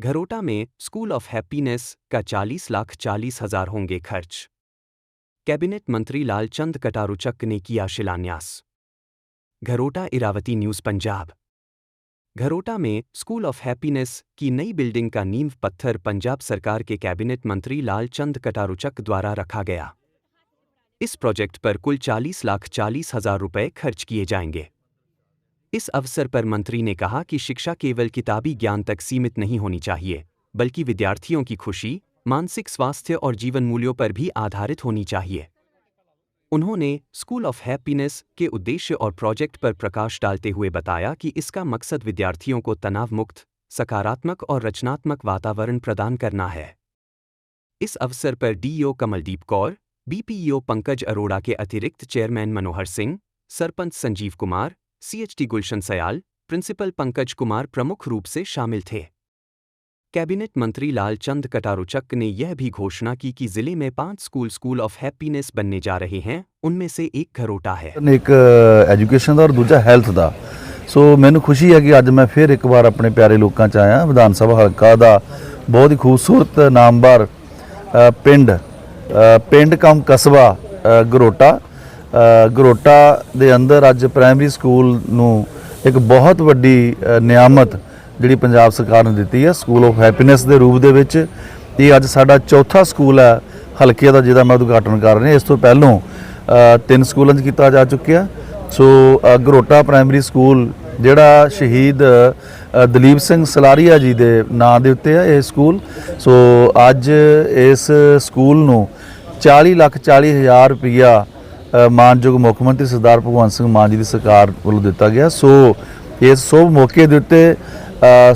घरोटा में school of happiness का 40 लाख चालीस हज़ार होंगे खर्च। कैबिनेट मंत्री लालचंद कटारुचक ने किया शिलान्यास। घरोटा, इरावती न्यूज़, पंजाब। घरोटा में स्कूल ऑफ़ हैप्पीनेस की नई बिल्डिंग का नींव पत्थर पंजाब सरकार के कैबिनेट मंत्री लालचंद कटारुचक द्वारा रखा गया। इस प्रोजेक्ट पर कुल 40 लाख चालीस हज़ार रुपए खर्च किए जाएँगे। इस अवसर पर मंत्री ने कहा कि शिक्षा केवल किताबी ज्ञान तक सीमित नहीं होनी चाहिए, बल्कि विद्यार्थियों की खुशी, मानसिक स्वास्थ्य और जीवन मूल्यों पर भी आधारित होनी चाहिए। उन्होंने स्कूल ऑफ़ हैप्पीनेस के उद्देश्य और प्रोजेक्ट पर प्रकाश डालते हुए बताया कि इसका मकसद विद्यार्थियों को तनाव मुक्त सकारात्मक और रचनात्मक वातावरण प्रदान करना है। इस अवसर पर डीईओ कमलदीप कौर, बीपीईओ पंकज अरोड़ा के अतिरिक्त chairman Manohar Singh, sarpanch Sanjeev Kumar CHT Gulshan Sayal principal Pankaj Kumar प्रमुख रूप से शामिल थे कैबिनेट मंत्री लालचंद कटारुचक ने यह भी घोषणा की कि जिले में पांच स्कूल स्कूल ऑफ हैप्पीनेस बनने जा रहे हैं उनमें से एक घरोटा है ਇੱਕ ਐਜੂਕੇਸ਼ਨ ਦਾ ਔਰ ਦੂਜਾ ਹੈਲਥ ਦਾ ਸੋ ਮੈਨੂੰ ਖੁਸ਼ੀ ਹੈ ਕਿ ਅੱਜ ਮੈਂ ਫਿਰ ਇੱਕ ਵਾਰ ਆਪਣੇ ਪਿਆਰੇ ਲੋਕਾਂ 'ਚ ਆਇਆ ਵਿਧਾਨ ਸਭਾ ਹਲਕਾ ਦਾ ਬਹੁਤ ਹੀ ਖੂਬਸੂਰਤ ਨਾਮਵਰ ਅ, ਪਿੰਡ ਅ, ਪਿੰਡ ਕਮ ਕਸਬਾ ਅ, ਗਰੋਟਾ ਅ, ਗਰੋਟਾ ਦੇ ਅੰਦਰ ਅੱਜ ਪ੍ਰਾਇਮਰੀ ਸਕੂਲ ਨੂੰ ਇੱਕ ਬਹੁਤ ਵੱਡੀ ਨਿਆਮਤ ਜਿਹੜੀ ਪੰਜਾਬ ਸਰਕਾਰ ਨੇ ਦਿੱਤੀ ਹੈ ਸਕੂਲ ਆਫ ਹੈਪੀਨੈਸ ਦੇ ਰੂਪ ਦੇ ਵਿੱਚ। ਇਹ ਅੱਜ ਸਾਡਾ ਚੌਥਾ ਸਕੂਲ ਹੈ ਹਲਕੇ ਦਾ, ਜਿਹਦਾ ਮੈਂ ਉਦਘਾਟਨ ਕਰ ਰਿਹਾ। ਇਸ ਤੋਂ ਪਹਿਲਾਂ ਤਿੰਨ ਸਕੂਲਾਂ 'ਚ ਕੀਤਾ ਜਾ ਚੁੱਕਿਆ। ਸੋ ਗਰੋਟਾ ਪ੍ਰਾਇਮਰੀ ਸਕੂਲ, ਜਿਹੜਾ ਸ਼ਹੀਦ ਦਲੀਪ ਸਿੰਘ ਸਲਾਰੀਆ ਜੀ ਦੇ ਨਾਂ ਦੇ ਉੱਤੇ ਹੈ ਇਹ ਸਕੂਲ। ਸੋ, ਅੱਜ ਇਸ ਸਕੂਲ ਨੂੰ 40 ਲੱਖ 40 ਹਜ਼ਾਰ ਰੁਪਈਆ ਮਾਨਯੋਗ ਮੁੱਖ ਮੰਤਰੀ ਸਰਦਾਰ ਭਗਵੰਤ ਸਿੰਘ ਮਾਨ ਜੀ ਦੀ ਸਰਕਾਰ ਵੱਲੋਂ ਦਿੱਤਾ ਗਿਆ। ਸੋ, ਇਸ ਸ਼ੁਭ ਮੌਕੇ ਦੇ ਉੱਤੇ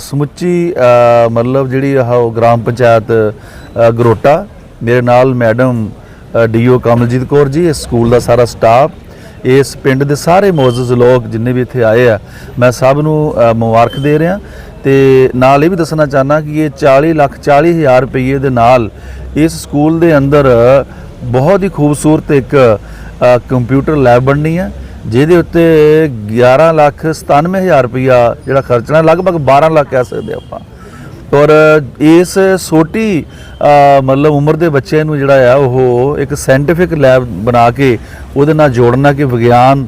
ਸਮੁੱਚੀ ਮਤਲਬ ਜਿਹੜੀ ਆ ਉਹ ਗ੍ਰਾਮ ਪੰਚਾਇਤ ਗਰੋਟਾ, ਮੇਰੇ ਨਾਲ ਮੈਡਮ ਡੀਓ ਕਮਲਜੀਤ ਕੌਰ ਜੀ, ਇਸ ਸਕੂਲ ਦਾ ਸਾਰਾ ਸਟਾਫ, ਇਸ ਪਿੰਡ ਦੇ ਸਾਰੇ ਮੌਜੂਦ ਲੋਕ ਜਿੰਨੇ ਵੀ ਇੱਥੇ ਆਏ ਆ, ਮੈਂ ਸਭ ਨੂੰ ਮੁਬਾਰਕ ਦੇ ਰਿਹਾ। ਤੇ ਨਾਲ ਇਹ ਵੀ ਦੱਸਣਾ ਚਾਹਨਾ ਕਿ ਇਹ 40 ਲੱਖ 40 ਹਜ਼ਾਰ ਰੁਪਏ ਦੇ ਨਾਲ ਇਸ ਸਕੂਲ ਦੇ ਅੰਦਰ ਬਹੁਤ ਹੀ ਖੂਬਸੂਰਤ ਇੱਕ ਕੰਪਿਊਟਰ ਲੈਬ ਬਣਨੀ ਹੈ ਜਿਹਦੇ ਉੱਤੇ 11 ਲੱਖ 97 ਹਜ਼ਾਰ ਰੁਪਇਆ ਜਿਹੜਾ ਖਰਚਣਾ ਲਗਭਗ 12 ਲੱਖ ਕਹਿ ਸਕਦੇ ਆਪਾਂ। ਔਰ ਇਸ ਛੋਟੀ ਮਤਲਬ ਉਮਰ ਦੇ ਬੱਚੇ ਨੂੰ ਜਿਹੜਾ ਆ, ਉਹ ਇੱਕ ਸਾਇੰਟੀਫਿਕ ਲੈਬ ਬਣਾ ਕੇ ਉਹਦੇ ਨਾਲ ਜੋੜਨਾ ਕਿ ਵਿਗਿਆਨ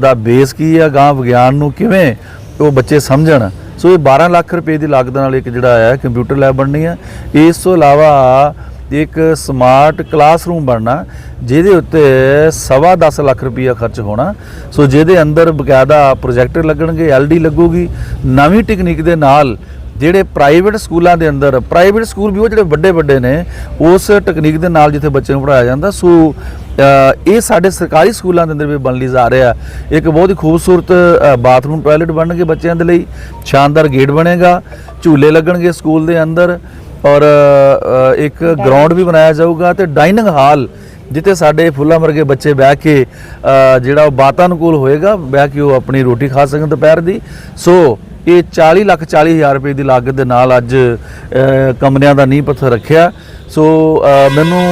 ਦਾ ਬੇਸ ਕੀ ਆ ਗਾਂ ਵਿਗਿਆਨ ਨੂੰ ਕਿਵੇਂ ਉਹ ਬੱਚੇ ਸਮਝਣ। ਸੋ ਇਹ 12 ਲੱਖ ਰੁਪਏ ਦੀ ਲਾਗਤ ਨਾਲ ਇੱਕ ਜਿਹੜਾ ਹੈ ਕੰਪਿਊਟਰ ਲੈਬ ਬਣਨੀ ਹੈ ਇਸ ਤੋਂ ਇਲਾਵਾ ਇੱਕ ਸਮਾਰਟ ਕਲਾਸਰੂਮ ਬਣਨਾ, ਜਿਹਦੇ ਉੱਤੇ ਸਵਾ 10 ਲੱਖ ਰੁਪਈਆ ਖਰਚ ਹੋਣਾ। ਸੋ ਜਿਹਦੇ ਅੰਦਰ ਬਕਾਇਦਾ ਪ੍ਰੋਜੈਕਟਰ ਲੱਗਣਗੇ ਐਲਡੀ ਲੱਗੂਗੀ। ਨਵੀਂ ਟੈਕਨੀਕ ਦੇ ਨਾਲ ਜਿਹੜੇ ਪ੍ਰਾਈਵੇਟ ਸਕੂਲਾਂ ਦੇ ਅੰਦਰ ਪ੍ਰਾਈਵੇਟ ਸਕੂਲ ਵੀ ਉਹ ਜਿਹੜੇ ਵੱਡੇ ਵੱਡੇ ਨੇ, ਉਸ ਟੈਕਨੀਕ ਦੇ ਨਾਲ ਜਿੱਥੇ ਬੱਚੇ ਨੂੰ ਪੜਾਇਆ ਜਾਂਦਾ। ਸੋ ਇਹ ਸਾਡੇ ਸਰਕਾਰੀ ਸਕੂਲਾਂ ਦੇ ਅੰਦਰ ਵੀ ਬਣ ਲਈ ਜਾ ਰਿਹਾ। ਇੱਕ ਬਹੁਤ ਹੀ ਖੂਬਸੂਰਤ ਬਾਥਰੂਮ ਟਾਇਲਟ ਬਣਨਗੇ ਬੱਚਿਆਂ ਦੇ ਲਈ। ਸ਼ਾਨਦਾਰ ਗੇਟ ਬਣੇਗਾ। ਝੂਲੇ ਲੱਗਣਗੇ ਸਕੂਲ ਦੇ ਅੰਦਰ। ਔਰ ਇੱਕ ਗਰਾਊਂਡ ਵੀ ਬਣਾਇਆ ਜਾਊਗਾ ਤੇ ਡਾਈਨਿੰਗ ਹਾਲ, ਜਿੱਥੇ ਸਾਡੇ ਫੁੱਲਾਂ ਵਰਗੇ ਬੱਚੇ ਬਹਿ ਕੇ ਜਿਹੜਾ ਉਹ ਵਾਤਾਨੁਕੂਲ ਹੋਏਗਾ, ਬਹਿ ਕੇ ਉਹ ਆਪਣੀ ਰੋਟੀ ਖਾ ਸਕਣ ਦੁਪਹਿਰ ਦੀ। ਸੋ, ਇਹ 40 ਲੱਖ 40 ਹਜ਼ਾਰ ਰੁਪਏ ਦੀ ਲਾਗਤ ਦੇ ਨਾਲ ਅੱਜ ਕਮਰਿਆਂ ਦਾ ਨੀਂਹ ਪੱਥਰ ਰੱਖਿਆ। ਸੋ ਮੈਨੂੰ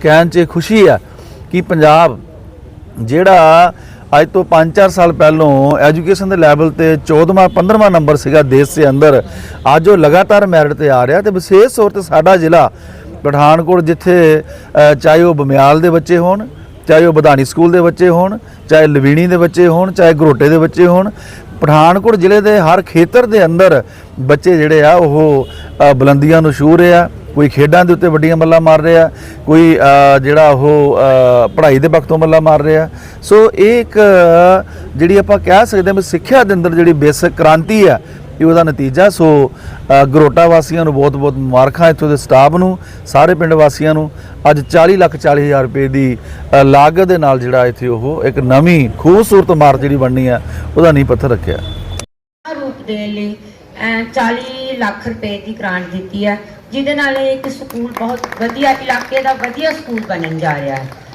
ਕਹਿਣ 'ਚ ਖੁਸ਼ੀ ਆ ਕਿ ਪੰਜਾਬ, ਜਿਹੜਾ ਅੱਜ ਤੋਂ 5-4 ਸਾਲ ਪਹਿਲਾਂ ਐਜੂਕੇਸ਼ਨ ਦੇ ਲੈਵਲ ਤੇ 14ਵਾਂ 15ਵਾਂ ਨੰਬਰ ਸੀਗਾ ਦੇਸ਼ ਦੇ ਅੰਦਰ। ਅੱਜ ਉਹ ਲਗਾਤਾਰ ਮੈਰਿਟ ਤੇ ਆ ਰਿਹਾ ਤੇ ਵਿਸ਼ੇਸ਼ ਤੌਰ ਤੇ ਸਾਡਾ ਜ਼ਿਲ੍ਹਾ ਪਠਾਨਕੋਟ, ਜਿੱਥੇ ਚਾਹੇ ਉਹ ਬਮਿਆਲ ਦੇ ਬੱਚੇ ਹੋਣ, ਚਾਹੇ ਉਹ ਬਧਾਨੀ ਸਕੂਲ ਦੇ ਬੱਚੇ ਹੋਣ, ਚਾਹੇ ਲਵੀਣੀ ਦੇ ਬੱਚੇ ਹੋਣ, ਚਾਹੇ ਗਰੋਟੇ ਦੇ ਬੱਚੇ ਹੋਣ, ਪਠਾਨਕੋਟ ਜ਼ਿਲ੍ਹੇ ਦੇ ਹਰ ਖੇਤਰ ਦੇ ਅੰਦਰ ਬੱਚੇ ਜਿਹੜੇ ਆ ਉਹ ਬੁਲੰਦੀਆਂ ਨੂੰ ਛੂਹ ਰਹੇ ਆ। ਕੋਈ ਖੇਡਾਂ ਦੇ ਉੱਤੇ ਵੱਡੀਆਂ ਮੱਲਾਂ ਮਾਰ ਰਿਹਾ, ਕੋਈ ਜਿਹੜਾ ਉਹ ਪੜ੍ਹਾਈ ਦੇ ਵਕਤੋਂ ਮੱਲਾਂ ਮਾਰ ਰਿਹਾ। ਸੋ ਇਹ ਇੱਕ, ਜਿਹੜੀ ਆਪਾਂ ਕਹਿ ਸਕਦੇ ਹਾਂ ਵੀ ਸਿੱਖਿਆ ਦੇ ਅੰਦਰ ਜਿਹੜੀ ਬੇਸਿਕ ਕ੍ਰਾਂਤੀ ਆ, ਇਹ ਉਹਦਾ ਨਤੀਜਾ। ਸੋ ਗਰੋਟਾ ਵਾਸੀਆਂ ਨੂੰ ਬਹੁਤ-ਬਹੁਤ ਮੁਬਾਰਕਾਂ ਇੱਥੋਂ ਦੇ ਸਟਾਫ ਨੂੰ, ਸਾਰੇ ਪਿੰਡ ਵਾਸੀਆਂ ਨੂੰ। ਅੱਜ 40 ਲੱਖ 40 ਹਜ਼ਾਰ ਰੁਪਏ ਦੀ ਲਾਗਤ ਦੇ ਨਾਲ ਜਿਹੜਾ ਇੱਥੇ ਉਹ ਇੱਕ ਨਵੀਂ ਖੂਬਸੂਰਤ ਇਮਾਰਤ ਜਿਹੜੀ ਬਣਨੀ ਆ, ਉਹਦਾ ਨੀਂਹ ਪੱਥਰ ਰੱਖਿਆ। ਰੂਪ ਦੇ ਲਈ 40 ਲੱਖ ਰੁਪਏ ਦੀ ਗ੍ਰਾਂਟ ਦਿੱਤੀ ਹੈ ਜਿਹਦੇ ਨਾਲ ਇਹ ਇੱਕ ਸਕੂਲ ਬਹੁਤ ਵਧੀਆ ਇਲਾਕੇ ਦਾ ਵਧੀਆ ਸਕੂਲ ਬਣਨ ਜਾ ਰਿਹਾ ਹੈ।